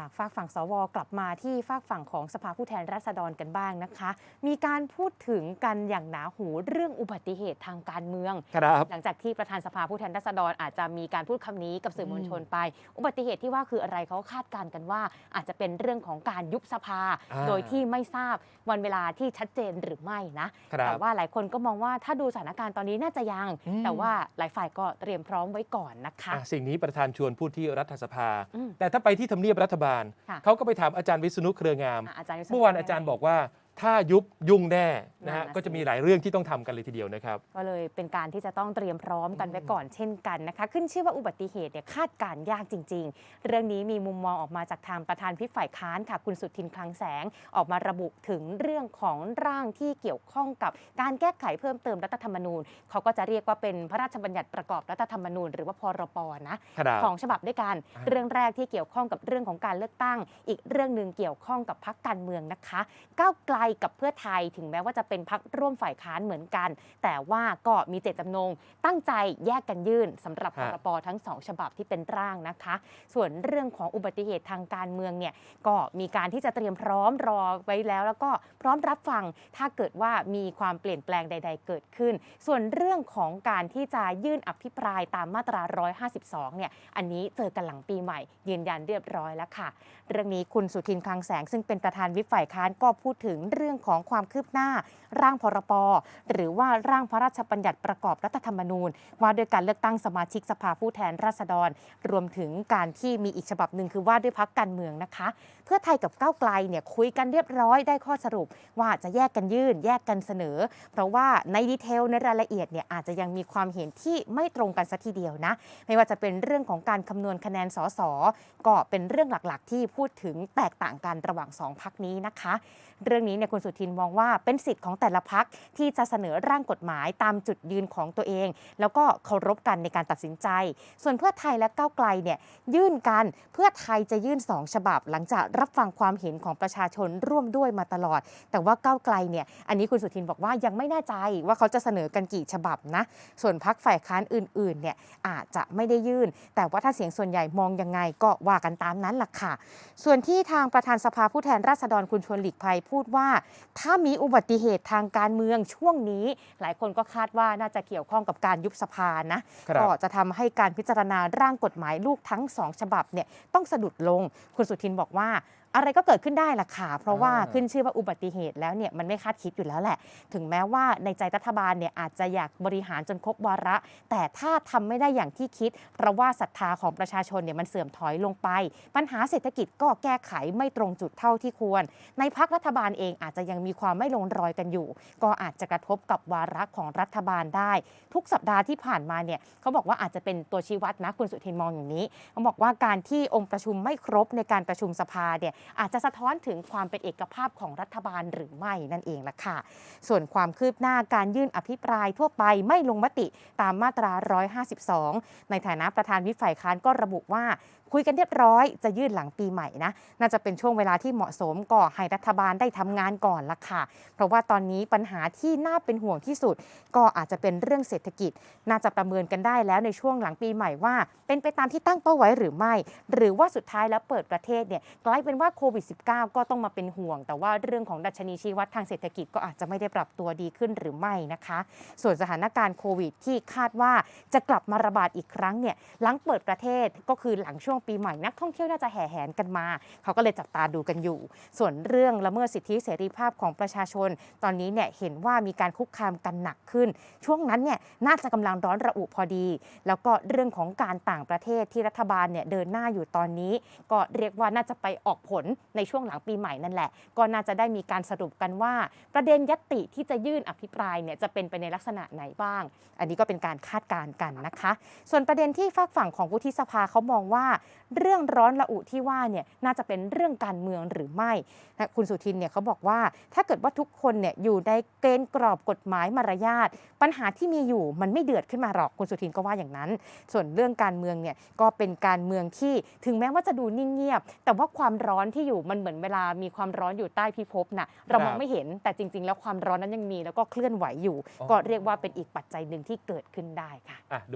จากฝากฝั่งสวกลับมาที่ฝากฝั่งของสภาผู้แทนราษฎรกันบ้างนะคะ มีการพูดถึงกันอย่างหนาหูเรื่องอุบัติเหตุทางการเมืองครับหลังจากที่ประธานสภาผู้แทนราษฎรอาจจะมีการพูดคำนี้กับสื่อมวลชนไป อุบัติเหตุที่ว่าคืออะไรเขาคาดการณ์กันว่า อาจจะเป็นเรื่องของการยุบสภาอ่าโดยที่ไม่ทราบวันเวลาที่ชัดเจนหรือไม่นะครับแต่ว่าหลายคนก็มองว่าถ้าดูสถานการณ์ตอนนี้น่าจะยังอืมแต่ว่าหลายฝ่ายก็เตรียมพร้อมไว้ก่อนนะคะอะสิ่งนี้ประธานชวนพูดที่รัฐสภาอืมแต่ถ้าไปที่ทำเนียบรัฐบาลค่ะเขาก็ไปถามอาจารย์วิษณุเครืองามอะอาจารย์วิษณุเมื่อวานอาจารย์บอกว่า ถ้ายุบยุ่งแน่นะนั่ฮะนน่ะก็จะสิ มีหลายเรื่องที่ต้องทำกันเลยทีเดียวนะครับ ก็เลยเป็นการที่จะต้องเตรียมพร้อมกันไว้ก่อนเช่นกันนะคะ ขึ้นชื่อว่าอุบัติเหตุเนี่ยคาดการณ์ยากจริง ๆ เรื่องนี้มีมุมมองออกมาจากทางประธานพิฝ่ายค้านค่ะ คุณสุทินคลังแสงออกมาระบุถึงเรื่องของร่างที่เกี่ยวข้องกับการแก้ไขเพิ่มเติมรัฐธรรมนูญเขาก็จะเรียกว่าเป็นพระราชบัญญัติประกอบรัฐธรรมนูญหรือว่าพรปนะครับสองฉบับด้วยกัน อ่า เรื่องแรกที่เกี่ยวข้องกับเรื่องของการเลือกตั้ง อีกเรื่องหนึ่งเกี่ยวข้องกับพักการเมืองนะคะ ก้าวไกลกับเพื่อไทยถึงแม้ว่าจะเป็นพักร่วมฝ่ายค้านเหมือนกัน แต่ว่าก็มีเจตจำนง ตั้งใจแยกกันยื่นสำหรับพฮะรปทั้งสองฉบับที่เป็นร่างนะคะ ส่วนเรื่องของอุบัติเหตุทางการเมืองเนี่ยก็มีการที่จะเตรียมพร้อมรอไว้แล้ว แล้วก็พร้อมรับฟังถ้าเกิดว่ามีความเปลี่ยนแปลงใด ๆ เกิดขึ้น ส่วนเรื่องของการที่จะยื่นอภิปรายตามมาตรา 152 เนี่ยอันนี้เจอกันหลังปีใหม่ ยืนยันเรียบร้อยแล้วค่ะ เรื่องนี้คุณสุทินคลังแสงซึ่งเป็นประธานวิปฝ่ายค้านก็พูดถึงเรื่องของความคืบหน้า ร่างพรปหรือว่าร่างพระราชบัญญัติประกอบรัฐธรรมนูญ ว่าด้วยการเลือกตั้งสมาชิกสภาผู้แทนราษฎร รวมถึงการที่มีอีกฉบับหนึ่งคือว่าด้วยพักการเมืองนะคะ เพื่อไทยกับก้าวไกลเนี่ยคุยกันเรียบร้อยได้ข้อสรุป ว่าจะแยกกันยื่น แยกกันเสนอ เพราะว่าในดีเทลในรายละเอียดเนี่ยอาจจะยังมีความเห็นที่ไม่ตรงกันสัทีเดียวนะ ไม่ว่าจะเป็นเรื่องของการคำนวณคะแนนสสก็เป็นเรื่องหลักๆ ที่พูดถึงแตกต่างกันระหว่างสองพักนี้นะคะ เรื่องนี้เนี่ยคุณสุทินมองว่าเป็นสิทธิ์ของแต่ละพักที่จะเสนอร่างกฎหมายตามจุดยืนของตัวเอง แล้วก็เคารพกันในการตัดสินใจ ส่วนเพื่อไทยและก้าวไกลเนี่ยยื่นกันเพื่อไทยจะยื่นสองฉบับ หลังจากรับฟังความเห็นของประชาชนร่วมด้วยมาตลอด แต่ว่าก้าวไกลเนี่ยอันนี้คุณสุทินบอกว่ายังไม่แน่ใจว่าเขาจะเสนอกันกี่ฉบับนะส่วนพักฝ่ายค้านอื่นๆเนี่ยอาจจะไม่ได้ยื่น แต่ว่าถ้าเสียงส่วนใหญ่มองยังไงก็ว่ากันตามนั้นล่ะค่ะ ส่วนที่ทางประธานสภาผู้แทนราษฎรคุณชวนหลีกภัยพูดว่าถ้ามีอุบัติเหตุทางการเมืองช่วงนี้ หลายคนก็คาดว่าน่าจะเกี่ยวข้องกับการยุบสภานะครับก็จะทำให้การพิจารณาร่างกฎหมายลูกทั้งสองฉบับเนี่ยต้องสะดุดลง คุณสุทินบอกว่า อะไรก็เกิดขึ้นได้ล่ะค่ะ เพราะว่าอ่าขึ้นชื่อว่าอุบัติเหตุแล้วเนี่ยมันไม่คาดคิดอยู่แล้วแหละ ถึงแม้ว่าในใจรัฐบาลเนี่ยอาจจะอยากบริหารจนครบวาระ แต่ถ้าทำไม่ได้อย่างที่คิด เพราะว่าศรัทธาของประชาชนเนี่ยมันเสื่อมถอยลงไป ปัญหาเศรษฐกิจก็แก้ไขไม่ตรงจุดเท่าที่ควร ในพักรัฐบาลเองอาจจะยังมีความไม่ลงรอยกันอยู่ ก็อาจจะกระทบกับวาระของรัฐบาลได้ ทุกสัปดาห์ที่ผ่านมาเนี่ยเขาบอกว่าอาจจะเป็นตัวชี้วัดนะคุณสุทินมองอย่างนี้เขาบอกว่าการที่องค์ประชุมไม่ครบในการประชุมสภาเนี่ยอาจจะสะท้อนถึงความเป็นเอกภาพของรัฐบาลหรือไม่นั่นเองล่ะค่ะ ส่วนความคืบหน้าการยื่นอภิปรายทั่วไปไม่ลงมติตามมาตรา 152 ในฐานะประธานวิฝ่ายค้านก็ระบุว่าคุยกันเรียบร้อยจะยื่นหลังปีใหม่นะน่าจะเป็นช่วงเวลาที่เหมาะสมก็ให้รัฐบาลได้ทำงานก่อนละค่ะ เพราะว่าตอนนี้ปัญหาที่น่าเป็นห่วงที่สุด ก็อาจจะเป็นเรื่องเศรษฐกิจ น่าจะประเมินกันได้แล้วในช่วงหลังปีใหม่ว่า เป็นไปตามที่ตั้งเป้าไว้หรือไม่ หรือว่าสุดท้ายแล้วเปิดประเทศเนี่ยกลายเป็นว่าโควิด -19 ก็ต้องมาเป็นห่วง แต่ว่าเรื่องของดัชนีชี้วัดทางเศรษฐกิจก็อาจจะไม่ได้ปรับตัวดีขึ้นหรือไม่นะคะ ส่วนสถานการณ์โควิดที่คาดว่าจะกลับมาระบาดอีกครั้งเนี่ยหลังเปิดประเทศก็คือหลังช่วงปีใหม่นักท่องเที่ยวน่าจะแห่แหนกันมา เขาก็เลยจับตาดูกันอยู่ ส่วนเรื่องละเมิดสิทธิเสรีภาพของประชาชน ตอนนี้เนี่ยเห็นว่ามีการคุกคามกันหนักขึ้น ช่วงนั้นเนี่ยน่าจะกำลังร้อนระอุพอดี แล้วก็เรื่องของการต่างประเทศที่รัฐบาลเนี่ยเดินหน้าอยู่ตอนนี้ ก็เรียกว่าน่าจะไปออกผลในช่วงหลังปีใหม่นั่นแหละ ก็น่าจะได้มีการสรุปกันว่า ประเด็นยตติที่จะยื่นอภิปรายเนี่ยจะเป็นไปในลักษณะไหนบ้าง อันนี้ก็เป็นการคาดการณ์กันนะคะ ส่วนประเด็นที่ฝากฝั่งของวุฒิสภาเขามองว่าเรื่องร้อนระอุที่ว่าเนี่ยน่าจะเป็นเรื่องการเมืองหรือไม่นะคุณสุทินเนี่ยเขาบอกว่าถ้าเกิดว่าทุกคนเนี่ยอยู่ในเกณฑ์กรอบกฎหมายมารยาทปัญหาที่มีอยู่มันไม่เดือดขึ้นมาหรอกคุณสุทินก็ว่าอย่างนั้น ส่วนเรื่องการเมืองเนี่ยก็เป็นการเมืองที่ถึงแม้ว่าจะดูนิ่งเงียบ แต่ว่าความร้อนที่อยู่มันเหมือนเวลามีความร้อนอยู่ใต้พิภพน่ะเรามองไม่เห็นแต่จริง ๆ แล้วความร้อนนั้นยังมีแล้วก็เคลื่อนไหวอยู่ ก็เรียกว่าเป็นอีกปัจจัยหนึ่งที่เกิดขึ้นได้ค่ะะดู